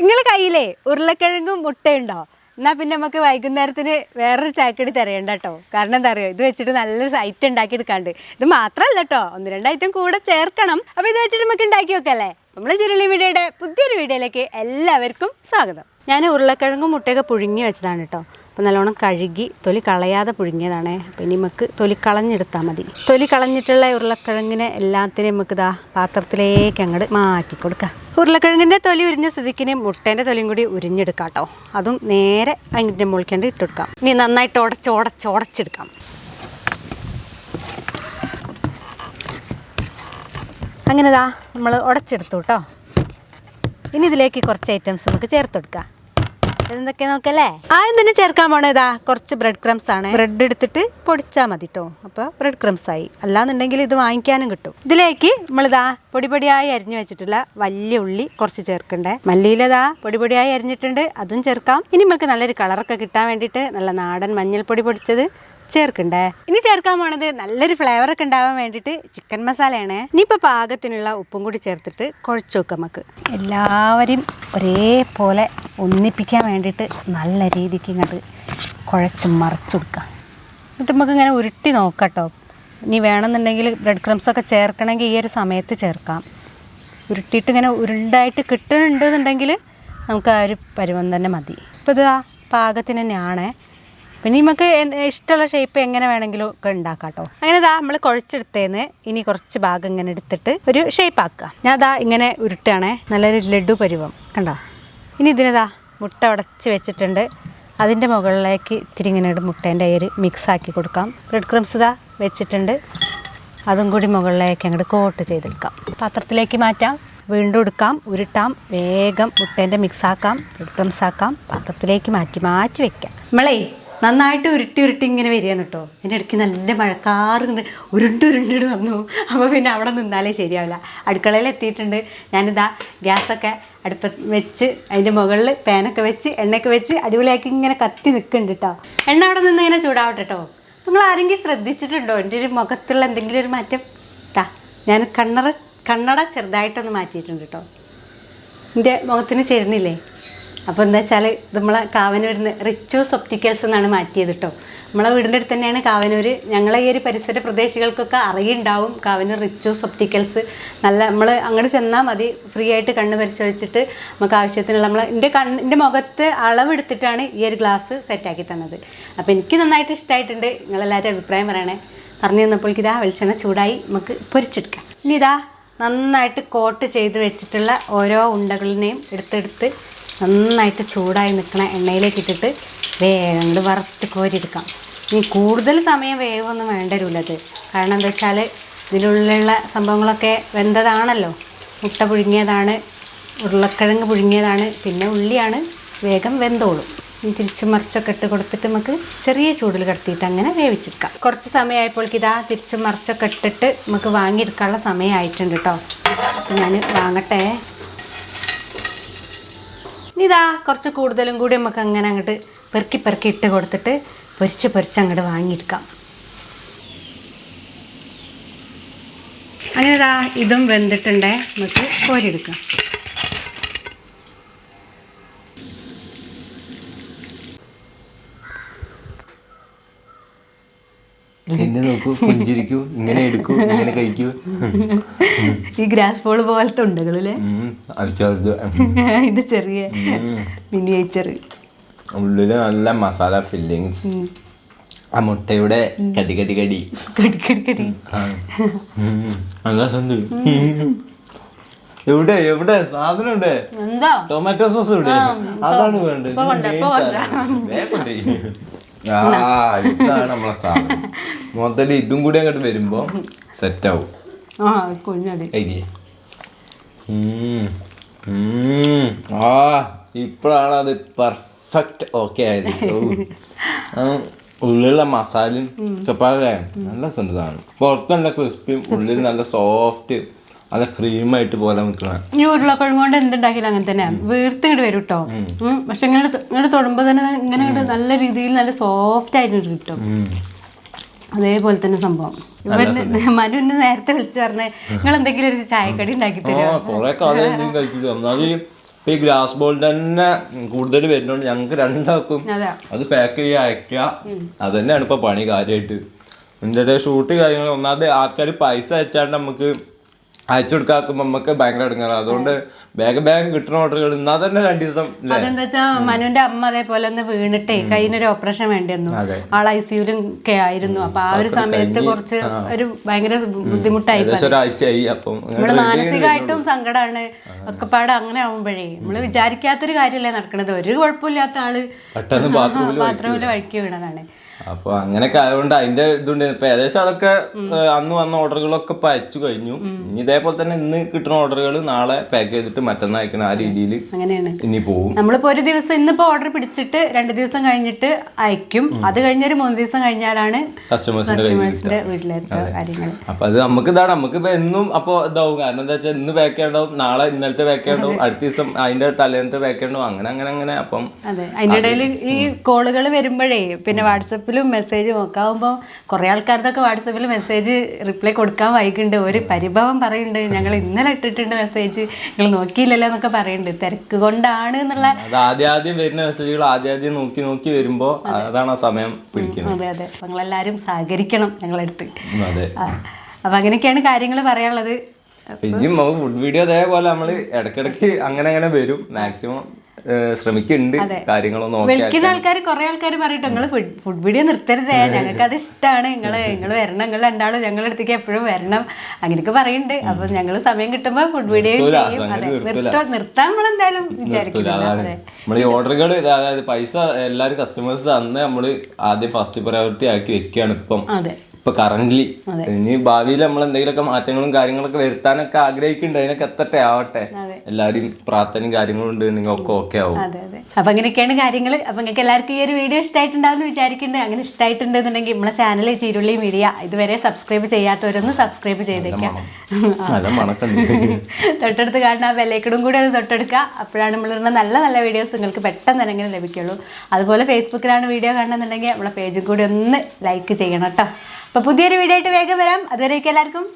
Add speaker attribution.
Speaker 1: നിങ്ങളെ കയ്യിലേ ഉരുളക്കിഴങ്ങും മുട്ടയുണ്ടോ? എന്നാൽ പിന്നെ നമുക്ക് വൈകുന്നേരത്തിന് വേറൊരു ചായക്കടി തരേണ്ട കേട്ടോ. കാരണം എന്താ അറിയോ? ഇത് വെച്ചിട്ട് നല്ലൊരു ഐറ്റം ഉണ്ടാക്കി എടുക്കാണ്ട്. ഇത് മാത്രമല്ല കേട്ടോ. ഒന്ന് രണ്ട് ഐറ്റം കൂടെ ചേർക്കണം. അപ്പോൾ ഇത് വെച്ചിട്ട് നമുക്ക് ഉണ്ടാക്കി വെക്കല്ലേ? നമ്മൾ ചുരുളി വീഡിയോയുടെ പുതിയൊരു വീഡിയോയിലേക്ക് എല്ലാവർക്കും സ്വാഗതം. ഞാൻ ഉരുളക്കിഴങ്ങും മുട്ടയൊക്കെ പുഴുങ്ങി വെച്ചതാണ് കേട്ടോ. അപ്പോൾ നല്ലോണം കഴുകി തൊലി കളയാതെ പുഴുങ്ങിയതാണേ. അപ്പോൾ ഇനി നമുക്ക് തൊലി കളഞ്ഞെടുത്താൽ മതി. തൊലി കളഞ്ഞിട്ടുള്ള ഉരുളക്കിഴങ്ങിനെ എല്ലാത്തിനെയും നമുക്ക് ഇതാ പാത്രത്തിലേക്ക് അങ്ങോട്ട് മാറ്റി കൊടുക്കാം ഉരുളക്കിഴങ്ങിന്റെ തൊലി ഉരിഞ്ഞ സ്ഥിതിക്കിന് മുട്ടേന്റെ തൊലിയും കൂടി ഉരിഞ്ഞെടുക്കാം കേട്ടോ. അതും നേരെ അതിന്റെ മുളിക്കേണ്ടി ഇട്ട് കൊടുക്കാം ഇനി നന്നായിട്ട് ഉടച്ച് ഉടച്ച് ഉടച്ചെടുക്കാം. അങ്ങനെ നമ്മൾ ഉടച്ചെടുത്തു കേട്ടോ. ഇനി ഇതിലേക്ക് കുറച്ച് ഐറ്റംസ് നമുക്ക് ചേർത്ത് കൊടുക്കാം ഇതെന്തൊക്കെ നോക്കല്ലേ? ആദ്യം തന്നെ ചേർക്കാൻ പോണേതാ കുറച്ച് ബ്രെഡ് ക്രംസ് ആണ്. ബ്രെഡ് എടുത്തിട്ട് പൊടിച്ചാൽ മതി കേട്ടോ അപ്പോൾ ബ്രെഡ് ക്രംസ് ആയി. അല്ലാന്നുണ്ടെങ്കിൽ ഇത് വാങ്ങിക്കാനും കിട്ടും. ഇതിലേക്ക് നമ്മളിതാ പൊടിപൊടിയായി അരിഞ്ഞു വെച്ചിട്ടുള്ള വലിയ ഉള്ളി കുറച്ച് ചേർക്കണ്ടേ. മല്ലിയിലതാ പൊടിപൊടിയായി അരിഞ്ഞിട്ടുണ്ട്. അതും ചേർക്കാം. ഇനി നമുക്ക് നല്ലൊരു കളറൊക്കെ കിട്ടാൻ വേണ്ടിയിട്ട് നല്ല നാടൻ മഞ്ഞൾപ്പൊടി പൊടിച്ചത് ചേർക്കണ്ടേ? ഇനി ചേർക്കാൻ പോണത് നല്ലൊരു ഫ്ലേവർ ഒക്കെ ഉണ്ടാവാൻ വേണ്ടിയിട്ട് ചിക്കൻ മസാലയാണ് ഇനിയിപ്പോൾ പാകത്തിനുള്ള ഉപ്പും കൂടി ചേർത്തിട്ട് കുഴച്ച് വെക്കാം നമുക്ക് എല്ലാവരെയും ഒരേപോലെ ഒന്നിപ്പിക്കാൻ വേണ്ടിയിട്ട് നല്ല രീതിക്ക് ഇങ്ങോട്ട് കുഴച്ച് മറിച്ച് കൊടുക്കാം. എന്നിട്ട് നമുക്ക് ഇങ്ങനെ ഉരുട്ടി നോക്കാം കേട്ടോ ഇനി വേണമെന്നുണ്ടെങ്കിൽ ബ്രെഡ് ക്രംസ് ഒക്കെ ചേർക്കണമെങ്കിൽ ഈ ഒരു സമയത്ത് ചേർക്കാം. ഉരുട്ടിയിട്ട് ഇങ്ങനെ ഉരുണ്ടായിട്ട് കിട്ടുന്നുണ്ടെന്നുണ്ടെങ്കിൽ നമുക്ക് ആ ഒരു പരുവം തന്നെ മതി. ഇപ്പോൾ ഇത് ആ പാകത്തിന് തന്നെയാണേ. പിന്നെ നമുക്ക് ഇഷ്ടമുള്ള ഷേപ്പ് എങ്ങനെ വേണമെങ്കിലും ഒക്കെ ഉണ്ടാക്കാം കേട്ടോ അങ്ങനെ ഇതാ നമ്മൾ കുഴച്ചെടുത്തേന്ന് ഇനി കുറച്ച് ഭാഗം ഇങ്ങനെ എടുത്തിട്ട് ഒരു ഷേപ്പ് ആക്കുക. ഞാൻ അതാ ഇങ്ങനെ ഉരുട്ടുകയാണേ നല്ലൊരു ലഡു പരുവം കണ്ടോ? ഇനി ഇതിനിതാ മുട്ട ഉടച്ച് വെച്ചിട്ടുണ്ട്. അതിന്റെ മുകളിലേക്ക് ഇത്തിരി ഇങ്ങനെ ഒരു മുട്ടേന്റെ അയര് മിക്സ് ആക്കി കൊടുക്കാം. ബ്രെഡ് ക്രംസ് ഇതാ വെച്ചിട്ടുണ്ട്. അതും കൂടി മുകളിലേക്ക് അങ്ങോട്ട് കോട്ട് ചെയ്തെടുക്കാം. പാത്രത്തിലേക്ക് മാറ്റാം. വീണ്ടും എടുക്കാം ഉരുട്ടാം. വേഗം മുട്ടേന്റെ മിക്സ് ആക്കാം ബ്രെഡ് ക്രംസ് ആക്കാം. പാത്രത്തിലേക്ക് മാറ്റി മാറ്റി വെക്കാം. നമ്മളേ നന്നായിട്ട് ഉരുട്ടി ഉരുട്ടി ഇങ്ങനെ വരികയാണ് കേട്ടോ. എന്റെ ഇടയ്ക്ക് നല്ല മഴക്കാറ് ഉരുണ്ട് ഉരുണ്ടിട്ട് വന്നു. അപ്പോൾ പിന്നെ അവിടെ നിന്നാലേ ശരിയാവില്ല. അടുക്കളയിൽ എത്തിയിട്ടുണ്ട്. ഞാനിതാ ഗ്യാസൊക്കെ അടുപ്പ് വെച്ച് അതിന്റെ മുകളിൽ പാനൊക്കെ വെച്ച് എണ്ണയൊക്കെ വെച്ച് അടിപൊളിയാക്കി ഇങ്ങനെ കത്തി നിൽക്കുന്നുണ്ട് കേട്ടോ. എണ്ണ അവിടെ നിന്ന് ഇങ്ങനെ ചൂടാവട്ടെ കേട്ടോ. നിങ്ങൾ ആരെങ്കിലും ശ്രദ്ധിച്ചിട്ടുണ്ടോ? എന്റെ ഒരു മുഖത്തുള്ള എന്തെങ്കിലും ഒരു മാറ്റം? താ ഞാൻ കണ്ണറ കണ്ണട ചെറുതായിട്ടൊന്ന് മാറ്റിയിട്ടുണ്ട് കേട്ടോ. എന്റെ മുഖത്തിന് ചേരുന്നില്ലേ? അപ്പോൾ എന്താ വെച്ചാൽ നമ്മളെ കാവനൂരിന്ന് റിച്ചോസ് ഒപ്റ്റിക്കൽസ് എന്നാണ് മാറ്റിയത് കേട്ടോ നമ്മളെ വീടിന്റെ അടുത്ത് തന്നെയാണ് കാവനൂർ ഞങ്ങളെ ഈ ഒരു പരിസര പ്രദേശികൾക്കൊക്കെ അറിയുണ്ടാവും കാവനൂർ റിച്ചൂസ് ഒപ്റ്റിക്കൽസ് നല്ല നമ്മൾ അങ്ങോട്ട് ചെന്നാൽ മതി. ഫ്രീ ആയിട്ട് കണ്ണ് പരിശോധിച്ചിട്ട് നമുക്ക് ആവശ്യത്തിനുള്ള നമ്മൾ എന്റെ കണ്ണ് എന്റെ മുഖത്ത് അളവെടുത്തിട്ടാണ് ഈ ഒരു ഗ്ലാസ് സെറ്റാക്കി തന്നത്. അപ്പോൾ എനിക്ക് നന്നായിട്ട് ഇഷ്ടമായിട്ടുണ്ട് നിങ്ങളെല്ലാവരും അഭിപ്രായം പറയണേ. പറഞ്ഞു തന്നപ്പോൾ ഇതാ വെളിച്ചെണ്ണ ചൂടായി. നമുക്ക് പൊരിച്ചെടുക്കാം. ഇനി ഇതാ നന്നായിട്ട് കോട്ട് ചെയ്ത് വെച്ചിട്ടുള്ള ഓരോ ഉണ്ടകളിനെയും എടുത്തെടുത്ത് നന്നായിട്ട് ചൂടായി നിൽക്കുന്ന എണ്ണയിലേക്ക് ഇട്ടിട്ട് വേഗം അങ്ങട് വറുത്ത് കോരിയെടുക്കാം. ഇനി കൂടുതൽ സമയം വേവൊന്നും വേണ്ട വരില്ലത് കാരണം എന്താ വെച്ചാൽ ഇതിലുള്ള സംഭവങ്ങളൊക്കെ വെന്തതാണല്ലോ. മുട്ട പുഴുങ്ങിയതാണ് ഉരുളക്കിഴങ്ങ് പുഴുങ്ങിയതാണ് പിന്നെ ഉള്ളിയാണ് വേഗം വെന്തോളും. ഇനി തിരിച്ച് മറിച്ചൊക്കെ ഇട്ട് കൊടുത്തിട്ട് നമുക്ക് ചെറിയ ചൂടിൽ കടത്തിയിട്ട് അങ്ങനെ വേവിച്ചെടുക്കാം. കുറച്ച് സമയമായപ്പോൾ ഇതാ തിരിച്ച് മറിച്ചൊക്കെ ഇട്ടിട്ട് നമുക്ക് വാങ്ങിയെടുക്കാനുള്ള സമയമായിട്ടുണ്ട് കേട്ടോ. ഞാൻ വാങ്ങട്ടെ. ഇനി ഇതാ കുറച്ച് കൂടുതലും കൂടി നമുക്ക് അങ്ങനെ അങ്ങോട്ട് പെറുക്കി പെറുക്കി ഇട്ട് കൊടുത്തിട്ട് പൊരിച്ച് പൊരിച്ച് അങ്ങോട്ട് വാങ്ങിയിരിക്കാം. അങ്ങനെ ഇതാ ഇതും വെന്തിട്ടുണ്ടേ നമുക്ക് കോരിയെടുക്കാം.
Speaker 2: എന്നെ നോക്കൂ പുഞ്ചിരിക്കൂ ഇങ്ങനെ എടുക്കൂ ഇങ്ങനെ കഴിക്കൂ.
Speaker 1: ഈ ഗ്രാസ് ബോൾ പോലത്തെ ഉണ്ടകളല്ലേ? ഇത് ചെറിയ മിനിയേച്ചർ
Speaker 2: ഉള്ളിൽ നല്ല മസാല ഫില്ലിങ്സ് ആ മുട്ടയുടെ കടി കടി കടി.
Speaker 1: കടി കടി കടി.
Speaker 2: നല്ല രസമുണ്ട്. എവിടെ എവിടെ? സാധനം ഉണ്ട് ടൊമാറ്റോ സോസ് ഇവിടെ അതാണ് വേണ്ടത്. ആ ഇതാണ് നമ്മളെ സാധനം. മൊത്തത്തിൽ ഇതും കൂടി അങ്ങോട്ട് വരുമ്പോ സെറ്റ് ആവും.
Speaker 1: ആ കുഞ്ഞടി.
Speaker 2: ആ ഇപ്പോഴാണ് അത് പെർഫെക്റ്റ് ഓക്കെ ആയത് ഉള്ളിലുള്ള മസാലയും ചപ്പാല്ലേ നല്ല സുന്ദരമാണ് പുറത്ത് നല്ല ക്രിസ്പിയും ഉള്ളിൽ നല്ല സോഫ്റ്റ് നല്ല ക്രീമായിട്ട് പോലെ നിൽക്കണം
Speaker 1: ഈ ഉരുളക്കിഴങ്ങ് കൊണ്ട് എന്തുണ്ടാക്കിയാലും അങ്ങനെ തന്നെ വീർത്ത് ഇങ്ങോട്ട് വരും കേട്ടോ പക്ഷെ ഇങ്ങനെ ഇങ്ങോട്ട് തൊടുമ്പോൾ തന്നെ ഇങ്ങനെ നല്ല രീതിയിൽ നല്ല സോഫ്റ്റ് ആയിട്ട് കിട്ടും. അതേപോലെ തന്നെ സംഭവം മനു നേരത്തെ വിളിച്ചു പറഞ്ഞേ നിങ്ങൾ എന്തെങ്കിലും ഒരു ചായക്കടി ഉണ്ടാക്കി
Speaker 2: തരും. ഈ ഗ്ലാസ് ബോൾ തന്നെ കൂടുതൽ വരുന്നോണ്ട് ഞങ്ങൾക്ക് രണ്ടാക്കും
Speaker 1: അതാ.
Speaker 2: അത് പാക്ക് ചെയ്യാൻ അയക്കുക അത് തന്നെയാണ് ഇപ്പൊ പണി കാര്യമായിട്ട് എന്റെ ഷൂട്ട് കാര്യങ്ങൾ ഒന്നാമത് ആൾക്കാർ പൈസ അയച്ചാണ്ട് നമുക്ക് അയച്ചു കൊടുക്കാക്കുമ്പോ നമുക്ക് ഭയങ്കര എടുക്കാറ് അതുകൊണ്ട് ബാഗ് ബാഗ് കിട്ടുന്ന ഓർഡറുകൾ എന്നാ തന്നെ രണ്ടു ദിവസം?
Speaker 1: അതെന്താ വെച്ചാ മനുവിന്റെ അമ്മ അതേപോലെ ഒന്ന് വീണിട്ടേ കയ്യിനൊരു ഓപ്പറേഷൻ വേണ്ടി വന്നു ആൾ ഐ സിയുലും ഒക്കെ ആയിരുന്നു. അപ്പൊ ആ ഒരു സമയത്ത് കുറച്ച് ഒരു ഭയങ്കര ബുദ്ധിമുട്ടായി നമ്മൾ മാനസികമായിട്ടും സങ്കടമാണ് ഒക്കെപ്പാട് അങ്ങനെ ആവുമ്പോഴേ നമ്മൾ വിചാരിക്കാത്തൊരു കാര്യമല്ലേ നടക്കണത്. ഒരു കുഴപ്പമില്ലാത്ത
Speaker 2: ആൾ ബാത്റൂമിൽ
Speaker 1: വഴിക്ക് വീണതാണ്.
Speaker 2: അപ്പൊ അങ്ങനെയൊക്കെ ആയതുകൊണ്ട് അതിന്റെ ഇതുണ്ട്. ഇപ്പൊ ഏകദേശം അതൊക്കെ അന്ന് വന്ന ഓർഡറുകളൊക്കെ ഇപ്പൊ അയച്ചു കഴിഞ്ഞു. ഇനി ഇതേപോലെ തന്നെ ഇന്ന് കിട്ടുന്ന ഓർഡറുകൾ നാളെ പാക്ക് ചെയ്തിട്ട് മറ്റന്നാൾ അയക്കുന്ന ആ രീതിയിൽ
Speaker 1: അങ്ങനെയാണ്.
Speaker 2: ഇനി പോകും
Speaker 1: നമ്മളിപ്പോ ഒരു ദിവസം ഇന്നിപ്പോ ഓർഡർ പിടിച്ചിട്ട് രണ്ട് ദിവസം കഴിഞ്ഞിട്ട് അയക്കും. അത് കഴിഞ്ഞൊരു മൂന്ന് ദിവസം കഴിഞ്ഞാലാണ്
Speaker 2: കസ്റ്റമേഴ്സിന്റെ
Speaker 1: വീട്ടിലെത്തുക കാര്യങ്ങൾ
Speaker 2: അപ്പൊ അത് നമുക്ക് ഇതാണ്. നമുക്ക് ഇപ്പൊ എന്നും അപ്പൊ ഇതാവും. കാരണം എന്താ വെച്ചാൽ ഇന്ന് പാക്ക് ചെയ്യണ്ടാവും നാളെ ഇന്നലത്തെ പാക്ക് ചെയ്യണ്ടാവും അടുത്ത ദിവസം അതിന്റെ തലേന്നത്തെ പാക്ക് ചെയ്യണ്ടാവും അങ്ങനെ അങ്ങനെ അങ്ങനെ അപ്പം
Speaker 1: അതെ. അതിന്റെ ഇടയിൽ ഈ കോളുകൾ വരുമ്പോഴേ പിന്നെ വാട്സപ്പിലും മെസ്സേജ് ഒക്കെ ആകുമ്പോൾ കുറേ ആൾക്കാർക്കൊക്കെ വാട്സപ്പിൽ മെസ്സേജ് റിപ്ലൈ കൊടുക്കാൻ വൈകുന്നുണ്ട് ഒരു പരിഭവം പറയുന്നുണ്ട് ഞങ്ങൾ ഇന്നലെ ഇട്ടിട്ടുണ്ട് മെസ്സേജ്. നിങ്ങൾ നോക്കിയില്ലല്ലോ എന്നൊക്കെ പറയുന്നുണ്ട് തിരക്ക് കൊണ്ടാണ് എന്നുള്ള
Speaker 2: ആദ്യം വരുന്ന മെസ്സേജുകൾ ആദ്യം ആദ്യം നോക്കി നോക്കി വരുമ്പോൾ അതാണ് ആ സമയം പിടിക്കുന്നത്.
Speaker 1: അതെ അതെ. നിങ്ങളെല്ലാവരും സഹകരിക്കണം ഞങ്ങളടുത്ത്. അപ്പം അങ്ങനെയൊക്കെയാണ് കാര്യങ്ങൾ പറയാനുള്ളത്.
Speaker 2: ഇനിയും ഫുഡ് വീഡിയോ അതേപോലെ നമ്മൾ ഇടക്കിടക്ക് അങ്ങനെ അങ്ങനെ വരും. മാക്സിമം ശ്രമിക്കുന്നുണ്ട്. കാര്യങ്ങളൊന്നും
Speaker 1: വിളിക്കുന്ന ആൾക്കാർ കുറെ ആൾക്കാർ പറയട്ടെ നിങ്ങൾ ഫുഡ് വീഡിയോ നിർത്തരുതേ. ഞങ്ങൾക്ക് അത് ഇഷ്ടമാണ് നിങ്ങൾ നിങ്ങൾ വരണം. നിങ്ങൾ രണ്ടാളും ഞങ്ങളുടെ അടുത്തേക്ക് എപ്പോഴും വരണം. അങ്ങനെയൊക്കെ പറയുന്നുണ്ട് അപ്പൊ ഞങ്ങൾ സമയം കിട്ടുമ്പോൾ ഫുഡ് വീഡിയോ. നിർത്താൻ നമ്മൾ എന്തായാലും
Speaker 2: ഈ ഓർഡറുകൾ അതായത് പൈസ എല്ലാവരും കസ്റ്റമേഴ്സ് തന്നെ നമ്മൾ ആദ്യം ഫസ്റ്റ് പ്രയോറിറ്റി ആക്കി വെക്കുകയാണ് ഇപ്പം. ഇപ്പൊ കറന്റ് ഇനി ഭാവിയിൽ നമ്മൾ എന്തെങ്കിലുമൊക്കെ മാറ്റങ്ങളും കാര്യങ്ങളൊക്കെ വരുത്താനൊക്കെ ആഗ്രഹിക്കുന്നുണ്ട് അതിനൊക്കെ എത്തട്ടെ ആവട്ടെ. എല്ലാരും പ്രാർത്ഥനയും കാര്യങ്ങളും ഉണ്ടെങ്കിൽ ഒക്കെ ഓക്കെ ആവും.
Speaker 1: അതെ അതെ. അപ്പൊ അങ്ങനെയൊക്കെയാണ് കാര്യങ്ങൾ അപ്പൊ നിങ്ങൾക്ക് എല്ലാവർക്കും ഈ ഒരു വീഡിയോ ഇഷ്ടമായിട്ടുണ്ടാവും വിചാരിക്കുന്നുണ്ട് അങ്ങനെ ഇഷ്ടമായിട്ടുണ്ടെന്നുണ്ടെങ്കിൽ നമ്മളെ ചാനൽ ചീരുള്ളി മീഡിയ ഇതുവരെ സബ്സ്ക്രൈബ് ചെയ്യാത്തവരൊന്ന് സബ്സ്ക്രൈബ് ചെയ്തേക്കാം.
Speaker 2: നല്ല
Speaker 1: തൊട്ടടുത്ത് കാണുന്ന ആ കൂടി അത് തൊട്ടെടുക്കുക. അപ്പോഴാണ് നമ്മൾ നമ്മളിടുന്ന നല്ല നല്ല വീഡിയോസ് നിങ്ങൾക്ക് പെട്ടെന്ന് തന്നെ ലഭിക്കുള്ളൂ അതുപോലെ ഫേസ്ബുക്കിലാണ് വീഡിയോ കാണുന്നുണ്ടെങ്കിൽ നമ്മളെ പേജും കൂടി ഒന്ന് ലൈക്ക് ചെയ്യണം കേട്ടോ. അപ്പോൾ പുതിയൊരു വീഡിയോ ആയിട്ട് വേഗം വരാം. അതുവരെയൊക്കെ എല്ലാവർക്കും.